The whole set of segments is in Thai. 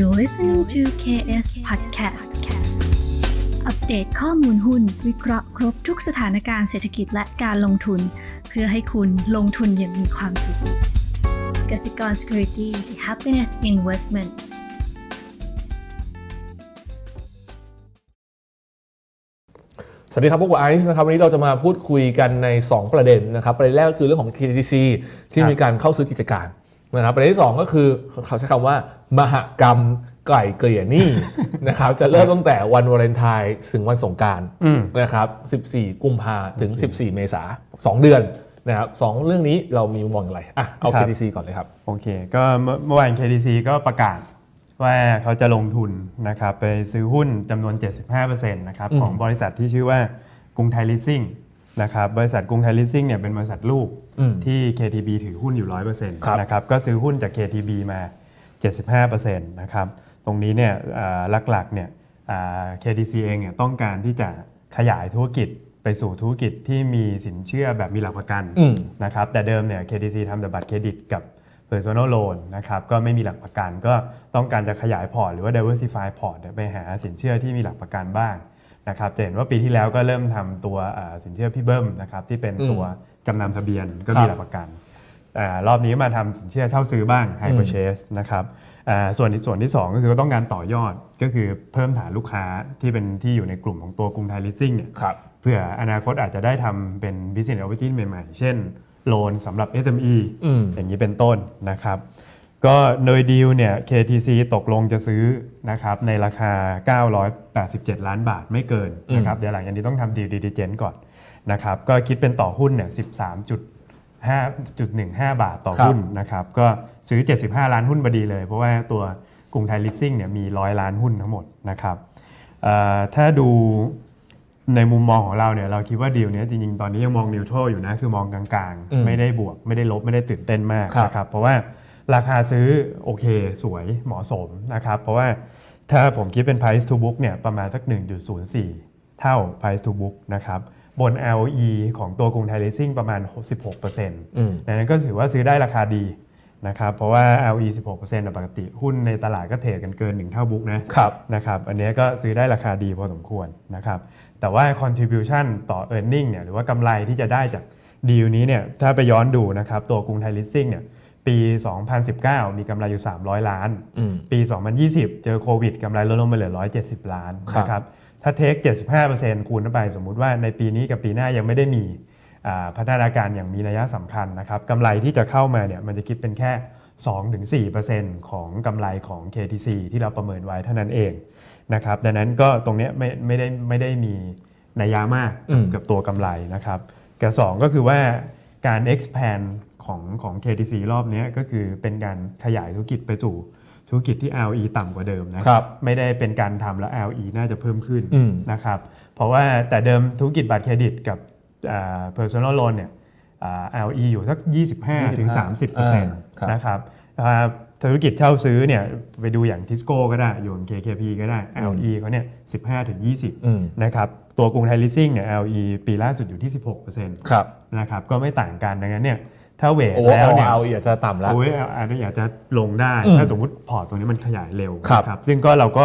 You're listening to KS Podcast อัปเดตข้อมูลหุ้น วิเคราะห์ครบทุกสถานการณ์เศรษฐกิจและการลงทุน เพื่อให้คุณลงทุนอย่างมีความสุขกสิกร Security the Happiness Investment สวัสดีครับพวกไอซ์นะครับวันนี้เราจะมาพูดคุยกันใน 2 ประเด็นนะครับประเด็นแรกก็คือเรื่องของ KTC ที่มีการเข้าซื้อกิจการ นะครับประเด็นที่ 2 ก็คือเขาใช้คำว่า มหกรรมไก่เกลี่ยหนี้นะครับจะเริ่มตั้งแต่วันวาเลนไทน์ถึงวันสงกรารอืมนะครับ 14 กุมภาถึง 14 เมษาสองเดือนนะครับสองเรื่องนี้เรามีมุมมองอย่างไรอะเอาครับ KTC ก่อนเลยครับโอเคก็เมื่อเมื่อวาน KTC ก็ประกาศว่าเขาจะลงทุนนะครับไปซื้อหุ้นจำนวน 75%นะครับอืมของบริษัทที่ชื่อว่ากรุงไทยลิสซิ่ง นะครับบริษัทกรุงไทยลิสซิ่งเนี่ยเป็นบริษัทลูกอืมที่ KTB ถือหุ้นอยู่ 100%ครับนะครับก็ซื้อหุ้นจาก KTB มา 75%นะครับตรงนี้เนี่ยอ่าหลักๆเนี่ยอ่า KTC เองเนี่ยต้องการที่จะขยายธุรกิจไปสู่ธุรกิจที่มีสินเชื่อแบบมีหลักประกันอืมนะครับแต่เดิมเนี่ย KTC ทำแต่บัตรเครดิตกับ personal loan นะครับก็ไม่มีหลักประกันก็ต้องการจะขยายพอร์ตหรือว่า diversify พอร์ตไปหาสินเชื่อที่มีหลักประกันบ้าง นะครับจะเห็นว่าปีที่แล้วก็เริ่มทำตัวอ่าสินเชื่อพี่เบิ้มนะครับที่เป็นตัวจำนำทะเบียนก็มีหลักประกันอารอบนี้มาทำสินเชื่อเช่าซื้อบ้าง high purchase นะครับอ่าส่วนที่ส่วนที่ 2 ก็คือต้องการต่อยอดก็คือเพิ่มฐานลูกค้าที่เป็นที่อยู่ในกลุ่มของตัวกรุงไทยลิสซิ่งเนี่ยครับเพื่ออนาคตอาจจะได้ทำเป็น business opportunity ใหม่ๆ เช่น โลนสำหรับ SME อืมอย่างนี้เป็นต้นนะครับ ก็โดยดีลเนี่ย KTC ตกลงจะซื้อนะครับในราคา 987 ล้านบาทไม่เกินนะครับเดี๋ยวหลังจากนี้ต้องทำดีลดีเจนก่อนนะครับก็คิดเป็นต่อหุ้นเนี่ย 13.5.15 บาทต่อครับหุ้นนะครับก็ซื้อ 75 ล้านหุ้นพอดีเลย เพราะว่าตัวกรุงไทยลิสซิ่งเนี่ยมี 100 ล้านหุ้นทั้งหมดนะครับเอ่อถ้าดูในมุมมองของเราเนี่ยเราคิดว่าดีลเนี้ยจริงๆ ตอนนี้ยังมองนิวโตรอยู่นะ คือมองกลางอืมๆไม่ได้บวกไม่ได้ลบไม่ได้ตื่นเต้นมากครับนะครับเพราะว่า ราคาซื้อโอเคสวยเหมาะสมนะครับเพราะว่าถ้าผมคิดเป็น price to book เนี่ยประมาณสัก 1.04 เท่า price to book นะครับบน LE ของตัวกรุงไทยเลสซิ่งประมาณ 16%อืมดังนั้นก็ถือว่าซื้อได้ราคาดีนะครับเพราะว่า LE 16%น่ะปกติหุ้นในตลาดก็เทรดกันเกิน 1 เท่าบุ๊กนะครับนะครับอันเนี้ยก็ซื้อได้ราคาดีพอสมควรนะครับแต่ว่า contribution ต่อ e a r n i n g เนี่ยหรือว่ากำไรที่จะได้จากดีลนี้เนี่ยถ้าไปย้อนดูนะครับตัวกรุงไทยลิสซิ่งเนี่ย ปี 2019 มีกำไรอยู่ 300 ล้านอืมปี 2020 เจอโควิดกำไรลดลงไปเหลือ 170 ล้านครับนะครับถ้าเทค 75%คูณเข้าไปสมมุติว่าในปีนี้กับปีหน้ายังไม่ได้มีอ่าพัฒนาการอย่างมีนัยสำคัญนะครับกำไรที่จะเข้ามาเนี่ยมันจะคิดเป็นแค่ 2-4%ของกำไรของ KTC ที่เราประเมินไว้เท่านั้นเองนะครับดังนั้นก็ตรงเนี้ยไม่ไม่ได้ไม่ได้มีนัยยะมากอืมกับตัวกำไรนะครับกับสองก็คือว่าการ expand ของของ KTC รอบเนี้ยก็คือเป็นการขยายธุรกิจไปสู่ธุรกิจที่ LE ต่ำกว่าเดิมนะครับไม่ได้เป็นการทำแล้ว LE น่าจะเพิ่มขึ้นอืมนะครับเพราะว่าแต่เดิมธุรกิจบัตรเครดิตกับอ่า personal loan เนี่ยอ่า LE อยู่สัก 25ถึงอ่าครับ30%นะครับอ่าธุรกิจเช่าซื้อเนี่ยไปดูอย่างทิสโก้ก็ได้ อยู่อย่าง KKP ก็ได้ LE เขาเนี่ย 15 ถึงอืม20 นะครับ ตัวกรุงไทยลิสซิ่งเนี่ย LE ปีล่าสุดอยู่ที่ 16%ครับนะครับก็ไม่ต่างกันดังนั้นเนี่ย ถ้าเวทโอ้แล้วเนี่ยเอาอยากจะต่ำแล้วโอ้ยอาจจะอยากจะลงได้อืมถ้าสมมติพอร์ตตรงนี้มันขยายเร็วครับนะครับ ซึ่งก็เราก็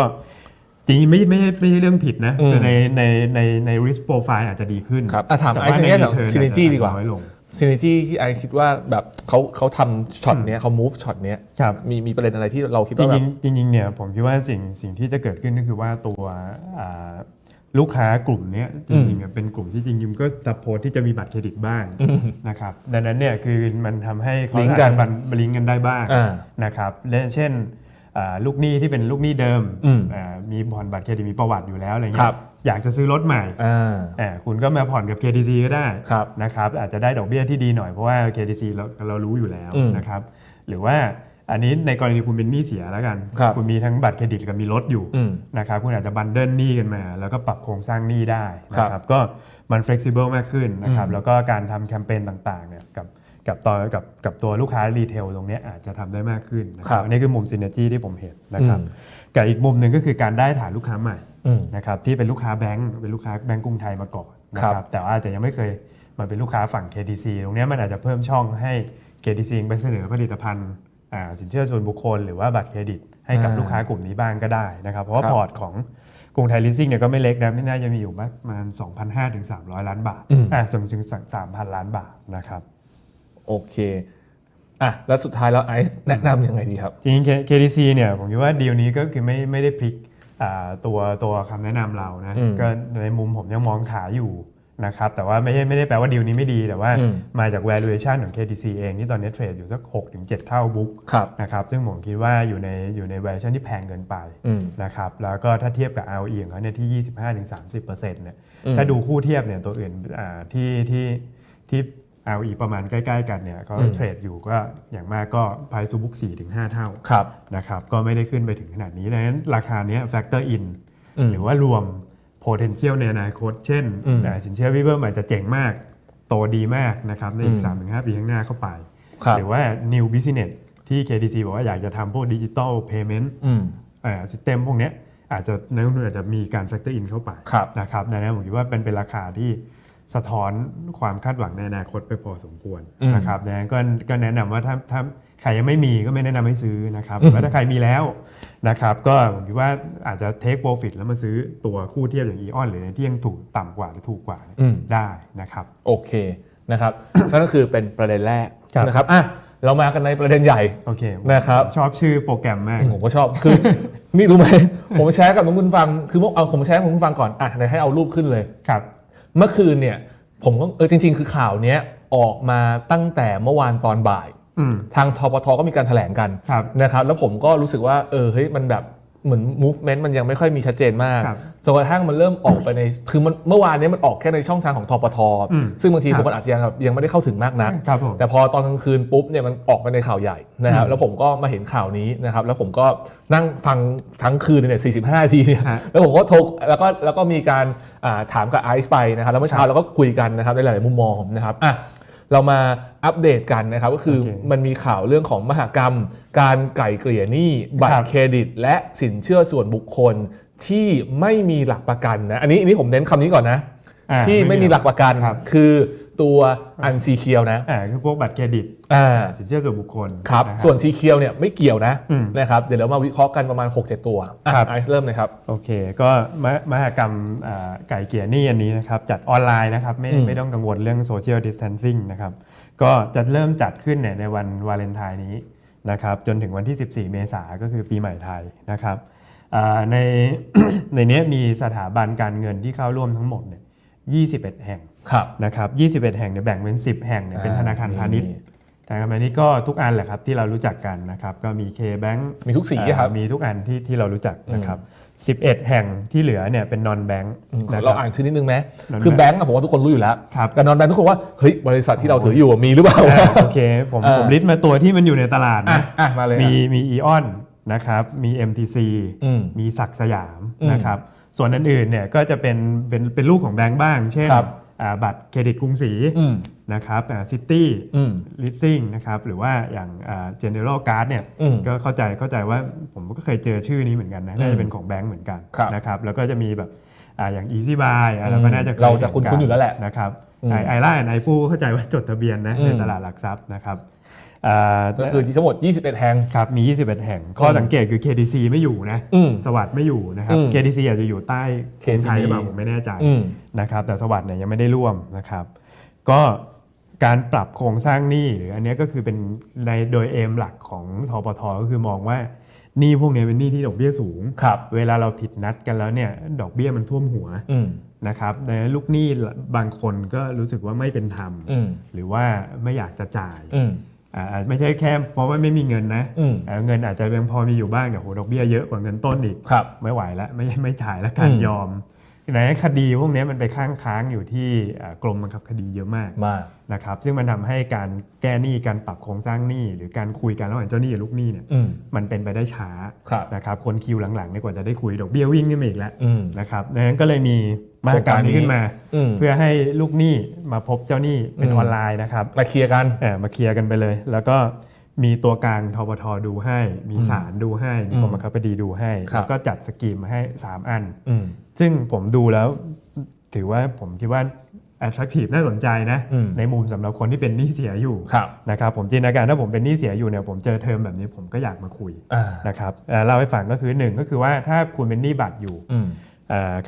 จริงๆไม่ไม่ไม่ใช่เรื่องผิดนะอืมคือในในในใน risk profile อาจจะดีขึ้นครับอะถามแต่ไอ้ว่าในแง่ของ return synergy อาจจะดีกว่าน้อยลงซีน e จีที่ไอคิดว่าแบบเขาเขาทำช็อตเนี้ยเขา move ช็อตเนี้ยครับมีมีประเด็นอะไรที่เราคิดจว่าแบริบงๆจริงๆเนี่ยผมคิดว่าสิ่งสิ่งที่จะเกิดขึ้นก็คือว่าตัวอ่า ลูกค้ากลุ่มเนี้ยจริงๆอะเป็นกลุ่มที่จริงๆก็ซัพพอร์ตที่จะมีบัตรเครดิตบ้างนะครับดังนั้นเนี่ยคือมันทำให้เขาลิงก์กันอาจจะบันลิงก์กันได้บ้างอ่านะครับและเช่นอ่าลูกหนี้ที่เป็นลูกหนี้เดิมอืมอ่ามีผ่อนบัตรเครดิตมีประวัติอยู่แล้วอะไรครัเงี้บยอยากจะซื้อรถใหม่อ่าอ่าคุณก็มาผ่อนกับ KTC ก็ได้ครับนะครับอาจจะได้ดอกเบี้ยที่ดีหน่อยเพราะว่า KTC เราเรารู้อยู่แล้วอืมนะครับหรือว่า อันนี้ในกรณีคุณเป็นหนี้เสียแล้วกันครับณมีทั้งบัตรเครดิตกับมีรถอยู่อืมนะครับคุณอาจจะบันเดิลหนี้กันมา แล้วก็ปรับโครงสร้างหนี้ได้ครันะบครับก็มัน flexible มากขึ้นนะครับอืมแล้วก็การทำแคมเปญต่างๆเนี่ยกับกับตอนกับกับตัวลูกค้ารีเทลตรงเนี้ยอาจจะทำได้มากขึ้นนะคครัรับบอันนี้คือมุม synergy ที่ผมเห็นนะครับอืมกับอีกมุมหนึ่งก็คือการได้ฐานลูกค้าใหม่อืมนะครับที่เป็นลูกค้าแบงก์เป็นลูกค้าแบงก์กรุงไทยมาก่อนนะคครัรับบแต่ว่าอาจจะยังไม่เคยมาเป็นลูกค้าฝั่ง KTC ตรงเนี้ยมันอาจจะเพิ่มช่องให้ KTC ไปเสนอผลิตภัณฑ์อ่า สินเชื่อส่วนบุคคลหรือว่าบัตรเครดิต ให้ให้กับอ่าลูกค้ากลุ่มนี้บ้างก็ได้นะครับ เพราะว่าครับพอร์ตของกรุงไทยลิสซิ่งเนี่ยก็ไม่เล็กนะไม่น่าจะมีอยู่ประมาณ2,500ถึง300 ล้านบาทอืมอ่าส่งถึง3,000 ล้านบาทนะครับโอเคอะแล้วสุดท้ายแล้วไอซ์แนะนำยังไงดีครับจริงๆ KDC เนี่ยผมคิดว่าดีลนี้ก็คือไม่ไม่ได้พลิกอ่าตัวตัวคำแนะนำเรานะอืมก็ในมุมผมยังมองขายอยู่ นะครับแต่ว่าไม่ใช่ไม่ได้แปลว่าดีลนี้ไม่ดี แต่ว่าอืมมาจาก valuation ของ KDC เองที่ตอนนี้เทรดอยู่สัก6-7เท่าบุ๊กครับนะครับซึ่งผมคิดว่าอยู่ในอยู่ใน valuation ที่แพงเกินไปอืมนะครับแล้วก็ถ้าเทียบกับ ROE ของเขาเนี่ยที่ 25-30%เนี่ยอืมถ้าดูคู่เทียบเนี่ยตัวอื่นอ่าที่ที่ที่ ROE ประมาณใกล้ๆกันเนี่ยเขาอืมเทรดอยู่ก็อย่างมากก็ price to book 4-5เท่าครับนะครับก็ไม่ได้ขึ้นไปถึงขนาดนี้ดังนั้นราคาเนี้ย factor in อืมหรือว่ารวม potential ในอนาคต เช่นอืมอ่าสินเชื่อวิเวอร์อาจจะเจ๋งมาก โตดีมากนะครับในอีอืกม3-5 ปีข้างหน้าเข้าไปครับหรือว่า new business ที่ KDC บอกว่าอยากจะทำพวกดิจิ t a ล payment อืมซิสเต็มพวกเนี้ยอาจจะนักลงทุนอาจจะมีการ factor in เข้าไปครับนะครับดังนั้นผมคิดว่าเป็นเป็นราคาที่สะท้อนความคาดหวังในอนาคตไปพอสมควรอืมนะครับดังนั้นก็ก็แนะนำว่าถ้าถ้า ใครยังไม่มีก็ไม่แนะนำให้ซื้อนะครับหรือว่าถ้าใครมีแล้วนะครับก็ผมคิดว่าอาจจะ take profit แล้วมาซื้อตัวคู่เทียบอย่าง e อ n หรือที่ยังถูกต่ำกว่าหรือถูกกว่าอืมได้นะครับโอเคนะครับนั่นก็คือเป็นประเด็นแรกครับนะครับอะเรามากันในประเด็นใหญ่โอเคนะครับชอบชื่อโปรแกรมมากผมก็ชอบคือนี่รู้ไหมผมแชร์กับน้องคุณฟังคือเมื่อเอาผมแชร์ให้คุณฟังก่อนอะเดี๋ยวให้เอารูปขึ้นเลยครับ เมื่อคืนเนี่ยผมก็เออจริง ๆ คือข่าวเนี้ยออกมาตั้งแต่เมื่อวานตอนบ่ายอืม ทางทปทก็มีการแถลงกันครับนะครับแล้วผมก็รู้สึกว่าเออเฮ้ยมันแบบเหมือน movement มันยังไม่ค่อยมีชัดเจนมากครับจนกระทั่งมันเริ่มออกไปในคือมันเมื่อวานเนี้มันออกแค่ในช่องทางของทปทอืมซึ่งบางทีครับคนอาจจะยังแบบยังไม่ได้เข้าถึงมากนักครับผมแต่พอตอนกลางคืนปุ๊บเนี่ยมันออกไปในข่าวใหญ่นะครับอืมแล้วผมก็มาเห็นข่าวนี้นะครับแล้วผมก็นั่งฟังทั้งคืนเนี่ย45นาทีเนี่ยฮะแล้วผมก็โทรแล้วก็แล้วก็มีการอ่าถามกับไอซ์ไปนะครับแล้วเมื่อเช้าเราก็คุยกันนะครับในหลาย ๆ มุมมองนะครับอะ เรามาอัปเดตกันนะครับ ก็คือโอเคมันมีข่าวเรื่องของมหากรรม การไก่เกลี่ยหนี้บัตครัรบเครดิต และสินเชื่อส่วนบุคคลที่ไม่มีหลักประกันนะอันนี้อันนี้ผมเน้นคำนี้ก่อนนะอ่า ที่ไม่มีหลักประกันครับคือตัวอันซีเคียวนะอ่าคือพวกบัตรเครดิตอ่าสินเชื่อส่วนบุคคลครับะส่วนสีเคียวเนี่ยไม่เกี่ยวนะอืมนะครับเดี๋ยวเรามาวิเคราะห์กันประมาณ 6-7 ตัวอะครับไอซ์เริ่มเลยครับโอเค ก็มหมหากรรมอ่าไก่เกลี่ยหนี้อันนี้นะครับจัดออนไลน์นะครับไม่อืมไม่ต้องกังวลเรื่องโซเชียลดิส a ทนซิ่งนะครับก็จะเริ่มจัดขึ้นเนี่ยในวันวาเลนไทน์นี้นะครับจนถึงวันที่ 14 เมษายนก็คือปีใหม่ไทยนะครับอ่าในในเนี้ยมีสถาบันการเงินที่เข้าร่วมทั้งหมดเนี่ย 21 แห่งครับนะครับ21 แห่งเนี่ยแบ่งเป็น 10 แห่งเนี่ยเป็นธนาคารพาณิชย์ธนาคารพาณิชย์ก็ทุกอันแหละครับที่เรารู้จักกันนะครับก็มี K-Bank มีทุกสีครับอ่ามีทุกอันที่ที่เรารู้จักนะครับ11 แห่งที่เหลือเนี่ยเป็น non bank อืมนะคเรารับอ่านชื่อนิดนึงไหม Non-bank คือแบงก์อะผมว่าทุกคนรู้อยู่แล้วครับแต่นอนแบงก์ทุกคนว่าเฮ้ยบริษัทที่เราถืออยู่อะมีหรือเปล่าอ่าโอเคผมเออผมลิสต์มาตัวที่มันอยู่ในตลาดอะนะอะมาเลยมีอะมี Eon นะครับมี MTC อืมมีศักดิ์สยามอืมนะครับ ส่วนอื่นๆเนี่ยก็จะเป็นเป็นเป็นลูกของแบงก์บ้าง เช่นครับอ่าบัตรเครดิตกรุงศรีอืมนะครับซิตี้อืมลิสซิ่งนะครับหรือว่าอย่างอ่า general card เนี่ยอืมก็เข้าใจเข้าใจว่าผมก็เคยเจอชื่อนี้เหมือนกันนะน่าอืจะมเป็นของแบงก์เหมือนกันครับนะครับแล้วก็จะมีแบบอ่าอย่าง easy buy อะเราก็น่าจะคยเราจะห็กัคุ้นๆอยู่แล้วแหละนะครับอืมไอไอร่าไอฟูเข้าใจว่าจดทะเบียนนะอืม ในตลาดหลักทรัพย์นะครับอ่า ก็คือที่ทั้งหมด 21 แห่งครับมี 21 แห่ง ข้อสังเกตคือ KDC ไม่อยู่นะอืมสวัสด์ไม่อยู่นะครับอืม KDC อาจจะอยู่ใต้กรุงไทยห KTB รือเปล่าผมไม่แน่ใจอืมนะครับแต่สวัสด์เนี่ยยังไม่ได้ร่วมนะครับ ก็การปรับโครงสร้างหนี้หรืออันเนี้ยก็คือเป็นในโดยเอมหลักของทปทก็คือมองว่าหนี้พวกเนี้ยเป็นหนี้ที่ดอกเบี้ยสูงครับเวลาเราผิดนัดกันแล้วเนี่ยดอกเบี้ยมันท่วมหัวอืมนะครับในลูกหนี้บางคนก็รู้สึกว่าไม่เป็นธรรมอืมหรือว่าไม่อยากจะจ่ายอืมอ่า ไม่ใช่แค่เพราะว่าไม่มีเงินนะอืมอ่าเงินอาจจะยังพอมีอยู่บ้างแต่โหดอกเบี้ยเยอะกว่าเงินต้นอีกครับไม่ไหวแล้วไม่ไม่จ่ายแล้วการอืมยอม ในคดีพวกเนี้ยมันไปค้างค้างอยู่ที่อ่ากรมบังคับคดีเยอะมากมากนะครับ ซึ่งมันทำให้การแก้หนี้การปรับโครงสร้างหนี้หรือการคุยกันระหว่างเจ้าหนี้กับลูกหนี้เนี่ยอืมมันเป็นไปได้ช้าครับนะครับคนคิวหลังๆเนี่ยกว่าจะได้คุยดอกเบี้ยวิ่งขึ้นมาอีกแล้วอืมนะครับดังนั้นก็เลยมีมาตรการนี้ขึ้นมาอืมเพื่อให้ลูกหนี้มาพบเจ้าหนี้เป็นอืมออนไลน์นะครับมาเคลียร์กันเออมาเคลียร์กันไปเลย แล้วก็ มีตัวกลางทบทดูให้ มีอืมศาลดูให้ มีอืมกรมบังคับคดีดูให้ ครับ แล้วก็จัดสกีมมาให้ 3 อัน อืม ซึ่งผมดูแล้วถือว่าผมคิดว่า attractive น่าสนใจนะ อืม ในมุมสำหรับคนที่เป็นหนี้เสียอยู่ครับนะครับผมจินตนาการถ้าผมเป็นหนี้เสียอยู่เนี่ยผมเจอเทอมแบบนี้ผมก็อยากมาคุยอ่านะครับเอ่อเล่าให้ฟังก็คือหนึ่งก็คือว่าถ้าคุณเป็นหนี้บัตรอยู่ อืมเอ่อ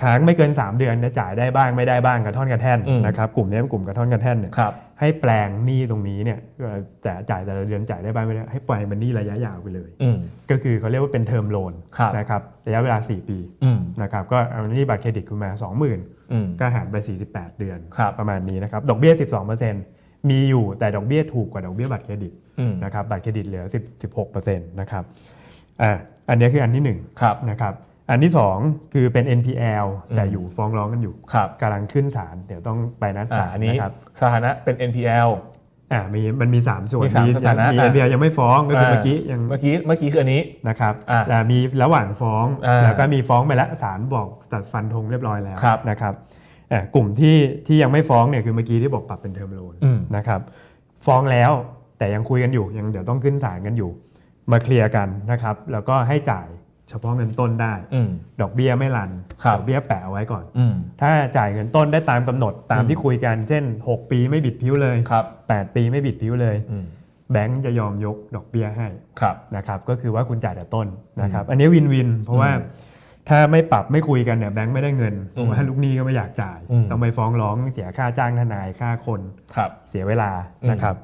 ค้างไม่เกิน 3 เดือนจะจ่ายได้บ้างไม่ได้บ้างกระท่อนกระแท่นอืมนะครับกลุ่มนี้เป็นกลุ่มกระท่อนกระแท่นเนี่ยครับให้แปลงหนี้ตรงนี้เนี่ยเอ่อแต่จ่ายแต่ละเดือนจ่ายได้บ้างไม่ได้ให้แปลงเป็นหนี้ระยะยาวไปเลยอืมก็คือเขาเรียกว่าเป็นเทอมโลนครับนะครับระยะเวลา 4 ปีอืมนะครับก็เอาหนี้บัตรเครดิตคุณมา 20,000อืมก็หารไป 48 เดือนครับประมาณนี้นะครับดอกเบี้ย 12%มีอยู่แต่ดอกเบี้ยถูกกว่าดอกเบี้ยบัตรเครดิตอืมนะครับบัตรเครดิตเหลือ10 16%นะครับอ่าอันนี้คืออันที่ครับ1นะครับ อันที่ 2 คือเป็น NPL แต่อืมอยู่ฟ้องร้องกันอยู่ครับกำลังขึ้นศาลเดี๋ยวต้องไปนัดอ่าศาลอันนี้นะครับสถานะเป็น NPL อ่ามีมันมี 3 ส่วนมีสามสถานะมีอะ NPL ยังไม่ฟ้องก็คือเมื่อกี้ยังเมื่อกี้เมื่อกี้คืออันนี้นะครับอะแต่มีระหว่างฟ้องอ่าแล้วก็มีฟ้องไปแล้วศาลบอกตัดฟันธงเรียบร้อยแล้วครับนะครับอะกลุ่มที่ที่ยังไม่ฟ้องเนี่ยคือเมื่อกี้ที่บอกปรับเป็นเทอมโลนอืมนะครับฟ้องแล้วแต่ยังคุยกันอยู่ยังเดี๋ยวต้องขึ้นศาลกันอยู่ มาเคลียร์กันนะครับแล้วก็ให้จ่ายเฉพาะเงินต้นได้อืมดอกเบี้ยไม่รันครับดอกเบี้ยแปะเอาไว้ก่อนอืมถ้าจ่ายเงินต้นได้ตามกำหนดตามอืมที่คุยกัน เช่น 6 ปีไม่บิดพิ้วเลยครับ8ปีไม่บิดพิ้วเลยอืมแบงก์จะยอมยกดอกเบี้ยให้ครับนะครับ ก็คือว่าคุณจ่ายแต่ต้นนะครับ อันนี้วินวิน เพราะว่าถ้าไม่ปรับไม่คุยกันเนี่ยแบงก์ไม่ได้เงินเพราะว่าลูกหนี้ก็ไม่อยากจ่ายอืมต้องไปฟ้องร้องเสียค่าจ้างทนายค่าคนครับเสียเวลาอืมนะครับ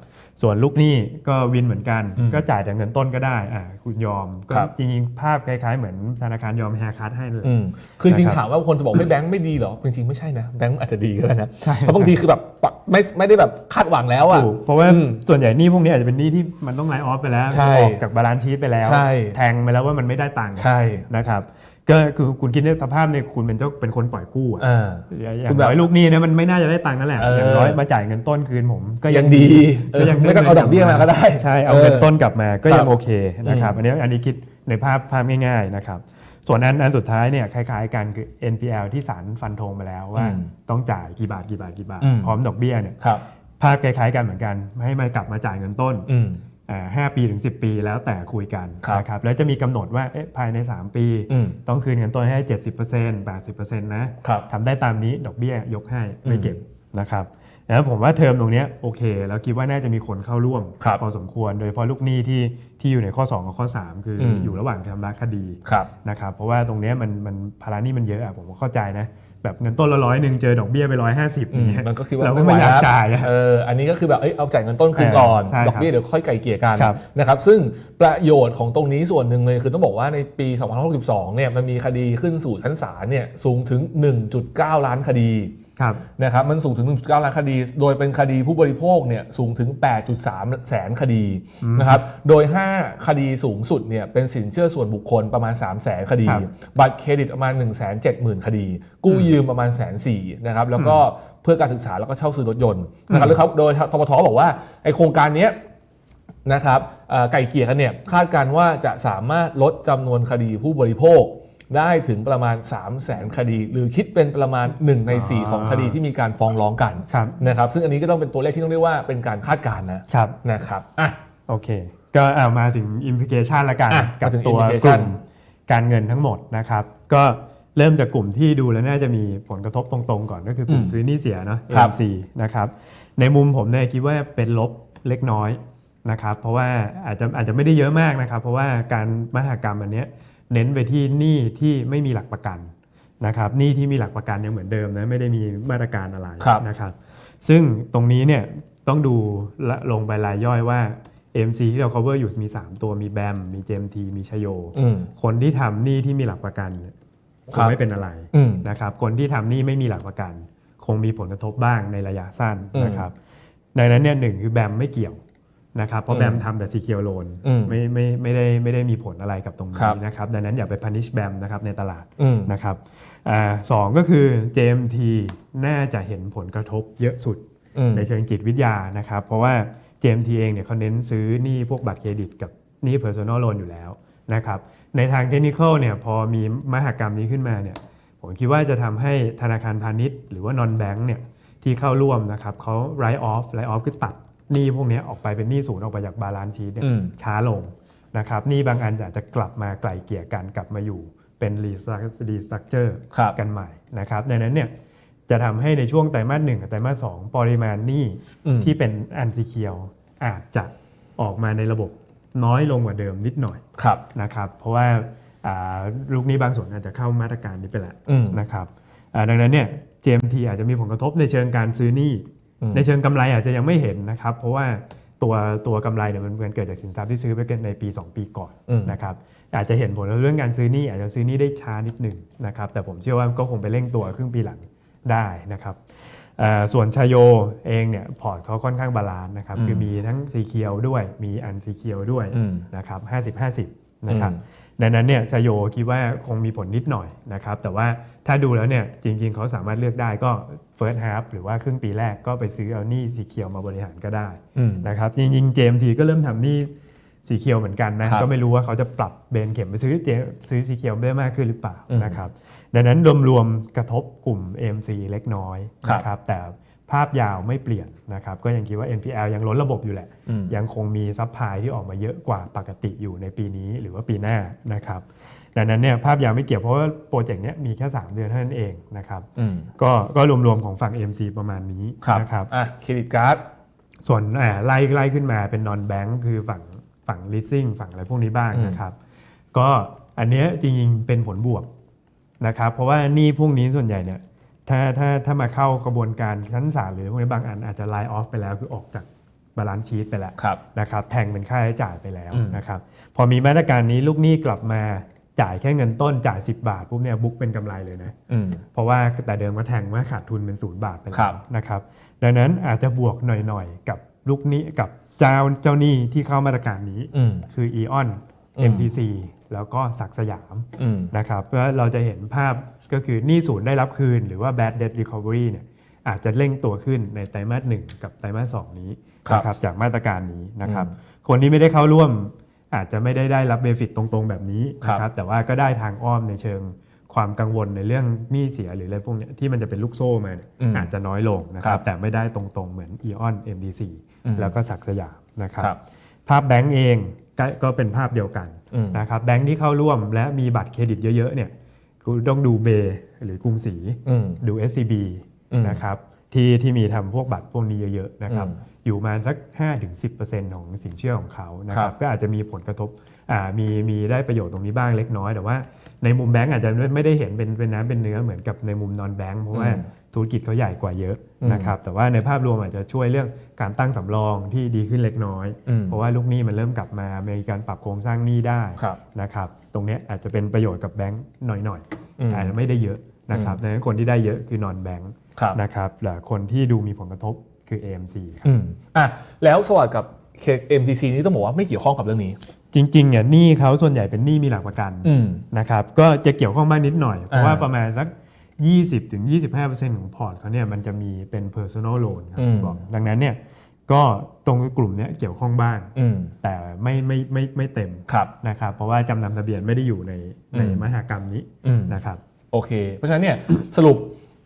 ส่วนลูกหนี้ก็วินเหมือนกันอืมก็จ่ายแต่เงินต้นก็ได้อ่าคุณยอมก็ครับจริงๆภาพคล้ายๆ เหมือนธนาคารยอมแฮร์คัตให้เลยอืมคือจริงนะครับๆถามว่าคนจะบอกให้แบงค์ไม่ดีเหรอจริงๆไม่ใช่นะแบงค์อาจจะดีก็ได้นะใช่เพราะบางทีคือแบบปะไม่ไม่ได้แบบคาดหวังแล้วอะถูกเพราะว่าอืมส่วนใหญ่หนี้พวกนี้อาจจะเป็นหนี้ที่มันต้องไลออฟไปแล้วใช่ออกจากบาลานซ์ชีตไปแล้วใช่แทงไปแล้วว่ามันไม่ได้ตังค์ใช่นะครับ ก็คือคุณคิดในสภาพเนี่ยคุณเป็นเจ้าเป็นคนปล่อยกู้อะอ่าอย่าคุงณแบบน้อยลูกหนี้เนี่ยมันไม่น่าจะได้ตังค์นั่นแหละเอออ อย่างน้อยมาจ่ายเงินต้นคืนผม ก็ยังดีเออก็ยังไม่ต้องเอาดอกเบี้ยมาก็ได้ใช่เอาเงินต้นกลับมาก็ครัยับงโอเคนะครับอืมอันนี้อันนี้คิดในภาพภาพง่ายๆนะครับส่วนอันอันสุดท้ายเนี่ยคล้ายๆกันคือ NPL ที่ศาลฟันธงไปแล้วว่า อืมต้องจ่ายกี่บาทกี่บาทกี่บาทอืม พร้อมดอกเบี้ยเนี่ยครับ ภาพคล้ายๆกันเหมือนกันให้มากลับมาจ่ายเงินต้น อืมอ่า ห้าปีถึง 10 ปีแล้วแต่คุยกันครับนะครับแล้วจะมีกำหนดว่าเอ๊ะภายใน 3 ปีอืมต้องคืนเงินต้นให้ 70% 80%นะครับทำได้ตามนี้ดอกเบี้ยยกให้ไม่เก็บนะครับแล้วผมว่าเทอมตรงเนี้ยโอเค แล้วคิดว่าน่าจะมีคนเข้าร่วมครับพอสมควร โดยเฉพาะลูกหนี้ที่ที่อยู่ในข้อ 2 กับข้อ 3 คืออมอยู่ระหว่างชำระคดีครับนะครับเพราะว่าตรงเนี้ยมันมันภาระหนี้มันเยอะอะผมก็เข้าใจนะ แบบเงินต้นละร้อยหนึ่งเจอดอกเบี้ยไปร้อยห้าสิบอืมเนี่ยมันก็คิดว่าเราก็ไม่อยากจ่ายอะเอออันนี้ก็คือแบบเอ้ยเอาจ่ายเงินต้นคืนก่อนใช่ครับดอกเบี้ยเดี๋ยวค่อยไกลเกลี่ยกันครับนะครับซึ่งประโยชน์ของตรงนี้ส่วนหนึ่งเลยคือต้องบอกว่าในปี2562เนี่ยมันมีคดีขึ้นสู่ชั้นศาลเนี่ยสูงถึง 1.9 ล้านคดีครับ นะครับมันสูงถึง 1.9 ล้านคดี โดยเป็นคดีผู้บริโภคเนี่ยสูงถึง 8.3 แสนคดีนะครับโดย 5 คดีสูงสุดเนี่ยเป็นสินเชื่อส่วนบุคคลประมาณ3 0 0แสนคดีครับบัตรเครดิตประมาณ 1 7 0 0 0 0 คดี กู้ยืมประมาณแสนสี่นะครับแล้วก็เพื่อการศึกษาแล้วก็เช่าซื้อรถยนต์นะครับแล้วเขาโดยทบทบอกว่าไอโครงการเนี้ยนะครับเอ่อไก่เกลี่ยกันเนี่ยคาดการณ์ว่าจะสามารถลดจำนวนคดีผู้บริโภค ได้ถึงประมาณ 3 0 0แสนคดี หรือคิดเป็นประมาณ 1 ใน 4 ของคดีที่มีการฟ้องร้องกันครับ นะครับ ซึ่งอันนี้ก็ต้องเป็นตัวเลขที่ต้องเรียกว่าเป็นการคาดการณ์นะครับ นะครับอะ โอเค ก็เอามาถึง implication ละกัน อะกับมาถึงตัว implication กลุ่มการเงินทั้งหมดนะครับ ก็เริ่มจากกลุ่มที่ดูแล้วน่าจะมีผลกระทบตรงๆ ก่อนก็คือกลุ่มอืมซื้อหนี้เสียเนาะ ครับ AMC นะครับ ในมุมผมเนี่ยคิดว่าเป็นลบเล็กน้อยนะครับ เพราะว่าอาจจะอาจจะไม่ได้เยอะมากนะครับ เพราะว่าการมหากรรมอันเนี้ย เน้นไปที่หนี้ที่ไม่มีหลักประกันนะครับหนี้ที่มีหลักประกันยังเหมือนเดิมนะไม่ได้มีมาตรการอะไรครับนะครับซึ่งตรงนี้เนี่ยต้องดูละลงไปรายย่อยว่า MC ที่เรา cover อยู่มี 3 ตัวมีแบมมี JMT มีชโยอืมคนที่ทำหนี้ที่มีหลักประกันเนี่ยคครังบไม่เป็นอะไรอืมนะครับคนที่ทำหนี้ไม่มีหลักประกัน คงมีผลกระทบบ้างในระยะสั้นอืมนะครับดังนั้นเนี่ยหนึ่งคือแบมไม่เกี่ยว นะครับเพราะอืมแบมทำแต่ secure loan อืมไม่ไม่ไม่ได้ไม่ได้มีผลอะไรกับตรงครันี้บนะครับดังนั้นอย่าไป punish แบมนะครับในตลาดอืมนะครับอาสองก็คือ JMT น่าจะเห็นผลกระทบเยอะสุดอืมในเชิงจิตวิทยานะครับเพราะว่า JMT เองเนี่ยเขาเน้นซื้อหนี้พวกบัตรเครดิตกับหนี้ personal loan อยู่แล้วนะครับในทางเทคนิคเนี่ยพอมีมหากรรมนี้ขึ้นมาเนี่ยผมคิดว่าจะทำให้ธนาคารพาณิชย์ หรือว่า non bank เนี่ยที่เข้าร่วมนะครับเขา write off write off คือตัด หนี้พวกเนี้ยออกไปเป็นหนี้ศูนย์ออกไปจากบาลานซ์ชีตเนี่ยอืมช้าลงนะครับหนี้บางอันอาจจะกลับมาไกลเกลี่ยกันกลับมาอยู่เป็น restructure ครับกันใหม่นะครับดังนั้นเนี่ยจะทำให้ในช่วงไตรมาสหนึ่งกับไตรมาสสองปริมาณหนี้อืมที่เป็นอันซีเคียวอาจจะออกมาในระบบน้อยลงกว่าเดิมนิดหน่อยครับนะครับ เพราะว่าอ่าลูกหนี้บางส่วนอาจจะเข้ามาตรการนี้ไปแล้วอืมนะครับอ่าดังนั้นเนี่ย JMT อาจจะมีผลกระทบในเชิงการซื้อหนี้อืม ในเชิงกำไรอาจจะยังไม่เห็นนะครับ เพราะว่าตัวตัวกำไรเนี่ยมันเกิดจากสินทรัพย์ที่ซื้อไปในปี 2 ปีก่อนอืมนะครับอาจจะเห็นผลเรื่องการซื้อหนี้อาจจะซื้อหนี้ได้ช้านิดหนึ่งนะครับแต่ผมเชื่อว่าก็คงไปเร่งตัวครึ่งปีหลังได้นะครับอ่าส่วนชายโยเองเนี่ยพอร์ตเขาค่อนข้างบาลานซ์นะครับอืมคือมีทั้งสีเขียวด้วยมีอันสีเขียวด้วยอืมนะครับ50-50นะครับอืม ดังนั้นเนี่ยชายโยคิดว่าคงมีผลนิดหน่อยนะครับแต่ว่าถ้าดูแล้วเนี่ยจริงๆ เขาสามารถเลือกได้ก็ first half หรือว่าครึ่งปีแรกก็ไปซื้อเอาหนี้สีเขียวมาบริหารก็ได้อืมนะครับจริงๆ JMT ก็เริ่มทำหนี้สีเขียวเหมือนกันนะครับก็ไม่รู้ว่าเขาจะปรับเบนเข็มไปซื้อเจซื้อสีเขียวได้มากขึ้นหรือเปล่าอืมนะครับดังนั้นรวมๆกระทบกลุ่ม AMC เล็กน้อยครับนะครับแต่ ภาพยาวไม่เปลี่ยนนะครับก็ยังคิดว่า NPL ยังล้นระบบอยู่แหละอืมยังคงมีซัพพลายที่ออกมาเยอะกว่าปกติอยู่ในปีนี้หรือว่าปีหน้านะครับดังนั้นเนี่ยภาพยาวไม่เกี่ยวเพราะว่าโปรเจกต์เนี้ยมีแค่ 3 เดือนเท่านั้นเองนะครับอืมก็ก็รวมๆของฝั่ง AMC ประมาณนี้ครับนะครับอะเครดิตการ์ดส่วนอ่าไล่ไล่ขึ้นมาเป็นนอนแบงค์คือฝั่งฝั่ง leasing ฝั่งอะไรพวกนี้บ้างอืมนะครับก็อันเนี้ยจริงๆเป็นผลบวกนะครับเพราะว่าหนี่พวกนี้ส่วนใหญ่เนี่ย ถ้าถ้าถ้ามาเข้ากระบวนการชั้นศาลหรือพวกนี้บางอันอาจจะไลน์ออฟไปแล้วคือออกจากบาลานซ์ชีตไปแล้วครับนะครับแทงเป็นค่าใช้จ่ายไปแล้วอืมนะครับพอมีมาตรการนี้ลูกหนี้กลับมาจ่ายแค่เงินต้นจ่าย 10 บาทปุ๊บเนี่ยบุ๊กเป็นกำไรเลยนะอืมเพราะว่าแต่เดิมก็แทงว่าขาดทุนเป็นศูนย์บาทไปครัแล้บวนะครับดังนั้นอาจจะบวกหน่อยๆ กับลูกหนี้กับเจ้าเจ้าหนี้ที่เข้ามาตรการนี้อืมคือ e o n อืม MTC แล้วก็ศักดิ์สยามอืมนะครับเพื่อเราจะเห็นภาพ ก็คือหนี้ศูนย์ได้รับคืนหรือว่า bad debt recovery เนี่ยอาจจะเร่งตัวขึ้นในไตรมาสหนึ่งกับไตรมาสสองนี้ครับนะครับจากมาตรการนี้นะครับอืมคนที่ไม่ได้เข้าร่วมอาจจะไม่ได้ได้รับเบนฟิตตรงๆแบบนี้นะคครัรับบแต่ว่าก็ได้ทางอ้อมในเชิงความกังวลในเรื่องหนี้เสียหรืออะไรพวกเนี้ยที่มันจะเป็นลูกโซ่มาเนี่ยอืมอาจจะน้อยลงนะคครัรับบแต่ไม่ได้ตรงๆเหมือน e o n MDC อืมแล้วก็ศักดิ์สยามนะครับครับ ภาพแบงก์เองก็ก็เป็นภาพเดียวกันอืมนะครับแบงก์ที่เข้าร่วมและมีบัตรเครดิตเยอะๆเนี่ย คุณต้องดูเบย์หรือกรุงศรีอืมดู SCB อืมนะครับ ที่ที่มีทำพวกบัตรพวกนี้เยอะๆนะครับอืมอยู่มาสัก 5-10%ของสินเชื่อของเขานะคครัรับบก็อาจจะมีผลกระทบอ่ามีมีได้ประโยชน์ตรงนี้บ้างเล็กน้อย แต่ว่าในมุมแบงก์อาจจะไม่ได้เห็นเป็นเป็นน้ำเป็นเนื้อเหมือนกับในมุมนอนแบงก์เพราะว่าอืมธุรกิจเขาใหญ่กว่าเยอะอืมนะครับแต่ว่าในภาพรวมอาจจะช่วยเรื่องการตั้งสำรองที่ดีขึ้นเล็กน้อยอืมเพราะว่าลูกหนี้มันเริ่มกลับมา มีการปรับโครงสร้างหนี้ได้ครับนะครับตรงเนี้ยอาจจะเป็นประโยชน์กับแบงค์หน่อยอืมๆอาจจะไม่ได้เยอะนะครับอืมดังนั้นคนที่ได้เยอะคือนอนแบงค์ครับ นะครับแต่คนที่ดูมีผลกระทบคือ AMC ครับอืมอะแล้วสวัสดิ์กับ MTC นี่ต้องบอกว่าไม่เกี่ยวข้องกับเรื่องนี้ จริงๆเนี่ยหนี้เขาส่วนใหญ่เป็นหนี้มีหลักประกันอืมนะครับก็จะเกี่ยวข้องบ้างนิดหน่อย เพราะว่าอ่าประมาณสัก20-25%ของพอร์ตเขาเนี่ยมันจะมีเป็น personal loan ครับอืมบอกดังนั้นเนี่ยก็ตรงกลุ่มเนี้ยเกี่ยวข้องบ้างอืมแต่ไม่ไม่ไม่ไม่เต็มครับนะครับเพราะว่าจำนำทะเบียนไม่ได้อยู่ในในอืมมหากรรมนี้อืมนะครับโอเค เพราะฉะนั้นเนี่ยสรุป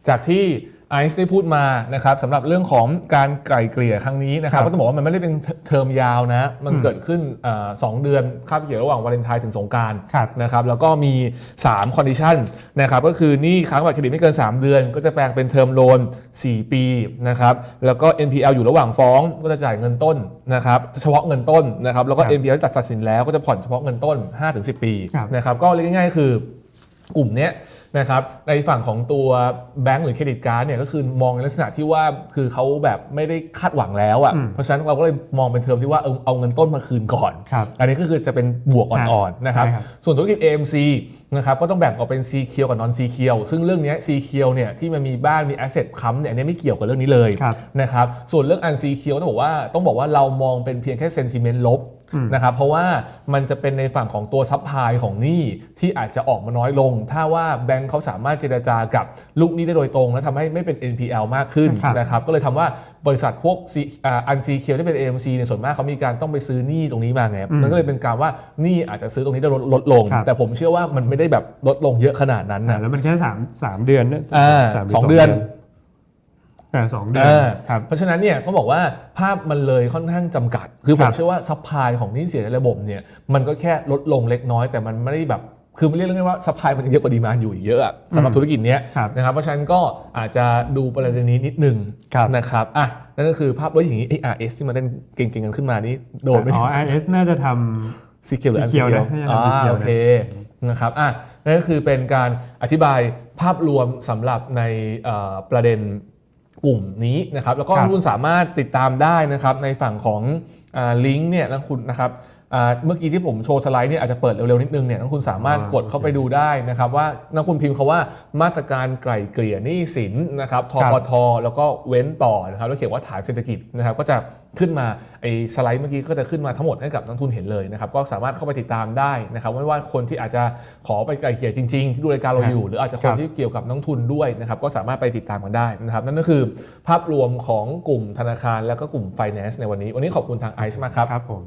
จากที่ ไอซ์ได้พูดมานะครับสำหรับเรื่องของการไกล่เกลี่ยครั้งนี้นะครับ ครับก็ต้องบอกว่ามันไม่ได้เป็นเทอมยาวนะ มันอืมเกิดขึ้นอาสองเดือนคาบเกี่ยวระหว่างวาเลนไทน์ถึงสงกรารครับ นะครับแล้วก็มี3 condition นะครับก็คือหนี่ค้างบัตรเครดิตไม่เกิน 3 เดือน ก็จะแปลงเป็นเทอมโลน 4 ปีนะครับแล้วก็ NPL อยู่ระหว่างฟ้องก็จะจ่ายเงินต้นนะครับเฉพาะเงินต้นนะครับแล้วก็ ครับ NPL ที่ตัดสินแล้วก็จะผ่อนเฉพาะเงินต้น 5-10 ปีครับ นะครับก็เรียกง่ายๆคือกลุ่มเนี้ย นะครับในฝั่งของตัวแบงก์หรือเครดิตการ์ดเนี่ยก็คือมองในลักษณะที่ว่าคือเขาแบบไม่ได้คาดหวังแล้วอะ่ะอืมเพราะฉะนั้นเราก็เลยมองเป็นเทอมที่ว่าเอาเอาเงินต้นมาคืนก่อนครับอันนี้ก็คือจะเป็นบวกอ่อนๆนะครับใช่ครับส่วนธุรกิจ AMC นะครับก็ต้องแบ่งออกเป็น C เคียวกับ non C เคียวซึ่งเรื่องเนี้ย C เคียวเนี่ยที่มันมีบ้านมี asset ค้ำเนี่ยอันนี้ไม่เกี่ยวกับเรื่องนี้เลยครับนะครับส่วนเรื่อง un C เคียวต้องบอกว่าต้องบอกว่าเรามองเป็นเพียงแค่ sentiment ลบอืม นะครับเพราะว่ามันจะเป็นในฝั่งของตัวซัพพลายของหนี้ที่อาจจะออกมาน้อยลง ถ้าว่าแบงค์เขาสามารถเจรจากับลูกหนี้ได้โดยตรง และทำให้ไม่เป็น NPL มากขึ้นครับนะครับก็เลยทำว่าบริษัทพวก C อ่า un C เคียวที่เป็น AMC เนี่ยส่วนมากเขามีการต้องไปซื้อหนี้ตรงนี้มาไงอืมมันก็เลยเป็นการว่าหนี้อาจจะซื้อตรงนี้ได้ลดลดลงครับแต่ผมเชื่อว่ามันไม่ได้แบบลดลงเยอะขนาดนั้นอ่านะแล้วมันแค่สามสามเดือนนะอ่าสามหรืสองเดือนอ่า สองเดือนอ่าครับเพราะฉะนั้นเนี่ยต้องบอกว่าภาพมันเลยค่อนข้างจำกัด คือผครัมบเชื่อว่าซัพพลายของหนี้เสียในระบบเนี่ยมันก็แค่ลดลงเล็กน้อยแต่มันไม่ได้แบบคือมันเรียกได้ว่าซัพพลายมันยังเยอะกว่าดีมานอยู่อีกเยอะอะสำหรับอืมธุรกิจเนี้ยครับนะครับเพราะฉะนั้นก็อาจจะดูประเด็นนี้นิดนึงครับนะครับอะนั่นก็คือภาพรถอย่างนี้ไอ้ RS ที่มาเล่นเก่งๆกันขึ้นมานี่โดนไหมอ๋อ IS น่าจะทำสีเขียวหรืออันสีสีเขียวเขียวนะให้อ่าทำสีเขียวนะโอเคนะครับอะนั่นก็คือเป็นการอธิบายภาพรวมสำหรับในเอ่อประเด็น กลุ่มนี้นะครับแล้วก็ครับคุณสามารถติดตามได้นะครับในฝั่งของลิงก์เนี่ยนะคุณนะครับอ่า เมื่อกี้ที่ผมโชว์สไลด์เนี่ยอาจจะเปิดเร็วๆนิดนึงเนี่ยนักคุณสามารถกดเข้าไปดูได้นะครับว่านักคุณพิมพ์คาว่ามาตรการไกล่เกลี่ยหนี้สินนะครับทครับปทแล้วก็เว้นต่อนะครับแล้วเขียนว่าฐานเศรษฐกิจนะครับก็จะขึ้นมาไอ้สไลด์เมื่อกี้ก็จะขึ้นมาทั้งหมดให้กับนักทุนเห็นเลยนะครับก็สามารถเข้าไปติดตามได้นะครับไม่ว่าคนที่อาจจะขอไปไกล่เกลี่ยจริงๆที่ดูรายการเราอยู่ หรืออาจจะคนครับที่เกี่ยวกับนักทุนด้วยนะครับก็สามารถไปติดตามกันได้นะครับนั่นก็คือภาพรวมของกลุ่มธนาคาร แล้วก็กลุ่ม finance ในวันนี้ วันนี้ขอบคุณทางไอซ์มากครับครับผม